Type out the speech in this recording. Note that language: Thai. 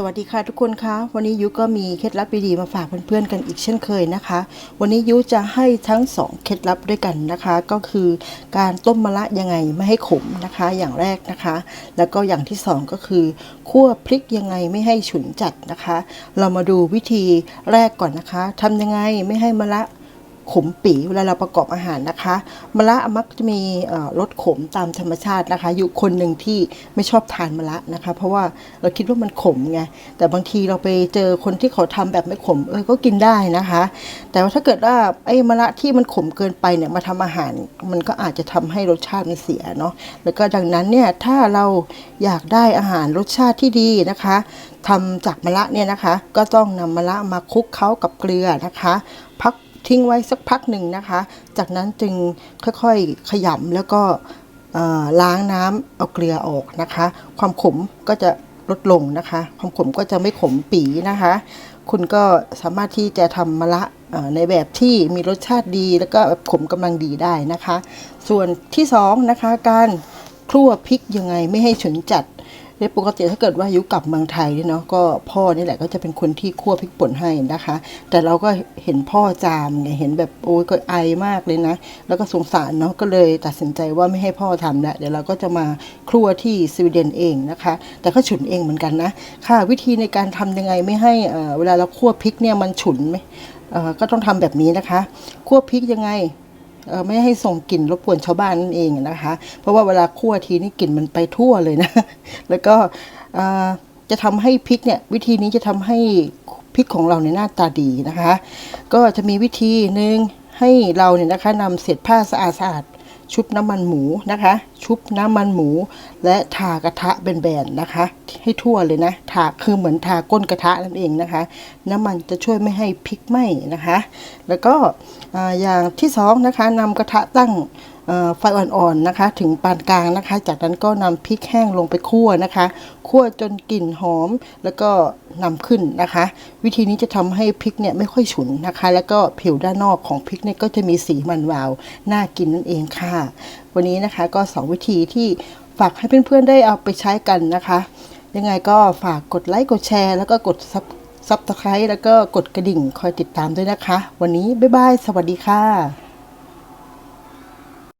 สวัสดีค่ะทุกคนคะวันนี้ยุก็มีเคล็ดลับดีๆมาฝากเพื่อนๆกันอีกเช่นเคยนะคะ วันนี้ยุจะให้ทั้งสองเคล็ดลับด้วยกันนะคะ ก็คือการต้มมะระยังไงไม่ให้ขมนะคะ อย่างแรกนะคะ แล้วก็อย่างที่สองก็คือคั่วพริกยังไงไม่ให้ฉุนจัดนะคะ เรามาดูวิธีแรกก่อนนะคะทำยังไงไม่ให้มะระ ขมปีเวลาเราประกอบอาหารนะคะมะระมักจะมีรสขมตามธรรมชาตินะคะ อยู่คนหนึ่งที่ไม่ชอบทานมะระนะคะ เพราะว่าเราคิดว่ามันขมไงแต่บางทีเราไปเจอคนที่เขาทำแบบไม่ขมเออก็กินได้นะคะ แต่ว่าถ้าเกิดว่าไอ้มะระที่มันขมเกินไปเนี่ยมาทำอาหาร มันก็อาจจะทำให้รสชาติมันเสียเนาะแล้วก็ดังนั้นเนี่ยถ้าเราอยากได้อาหารรสชาติที่ดีนะคะทำจากมะระเนี่ยนะคะ ก็ต้องนำมะระมาคลุกเคล้ากับเกลือนะคะพัก ทิ้งไว้สักพักหนึ่งนะคะ จากนั้นจึงค่อยๆขยำแล้วก็ล้างน้ำเอาเกลือออกนะคะ ความขมก็จะลดลงนะคะ ความขมก็จะไม่ขมปีนะคะ คุณก็สามารถที่จะทำมะระในแบบที่มีรสชาติดีแล้วก็แบบขมกำลังดีได้นะคะ ส่วนที่สองนะคะ การคลั่วพริกยังไงไม่ให้ฉุนจัด ในปกติถ้าเกิดว่ายุกลับเมืองไทยเนี่ยเนาะก็พ่อนี่แหละก็จะเป็นคนที่คั่วพริกป่นให้นะคะ แต่เราก็เห็นพ่อจามไงเห็นแบบโอ้ยก็ไอมากเลยนะ แล้วก็สงสารเนาะก็เลยตัดสินใจว่าไม่ให้พ่อทำแล้วเดี๋ยวเราก็จะมาครัวที่สวีเดนเองนะคะ แต่ก็ฉุนเองเหมือนกันนะค่ะ วิธีในการทำยังไงไม่ให้เวลาเราคั่วพริกเนี่ยมันฉุนไหมก็ต้องทำแบบนี้นะคะคั่วพริกยังไง ไม่ให้ส่งกลิ่นรบกวนชาวบ้านนั่นเองนะคะ เพราะว่าเวลาคั่วทีนี่กลิ่นมันไปทั่วเลยนะ แล้วก็เออจะทำให้พริกเนี่ยวิธีนี้จะทำให้พริกของเราในหน้าตาดีนะคะ ก็จะมีวิธีหนึ่งให้เราเนี่ยนะคะนำเศษผ้าสะอาดๆชุบน้ำมันหมูนะคะ ชุบน้ำมันหมู และทากระทะแบนๆนะคะ ให้ทั่วเลยนะทาคือเหมือนทาก้นกระทะนั่นเองนะคะ น้ำมันจะช่วยไม่ให้พริกไหม้นะคะ แล้วก็ออย่างที่สองนะคะนำกระทะตั้ง ไฟอ่อนๆนะคะ ถึงปานกลางนะคะ จากนั้นก็นำพริกแห้งลงไปคั่วนะคะ คั่วจนกลิ่นหอมแล้วก็นำขึ้นนะคะ วิธีนี้จะทำให้พริกเนี่ยไม่ค่อยฉุนนะคะ แล้วก็ผิวด้านนอกของพริกเนี่ยก็จะมีสีมันวาวน่ากินนั่นเองค่ะ วันนี้นะคะก็สองวิธีที่ฝากให้เพื่อนๆได้เอาไปใช้กันนะคะ ยังไงก็ฝากกดไลค์กดแชร์ แล้วก็กดซับซับสไครต์แล้วก็กดกระดิ่งคอยติดตามด้วยนะคะ วันนี้บ๊ายบาย สวัสดีค่ะ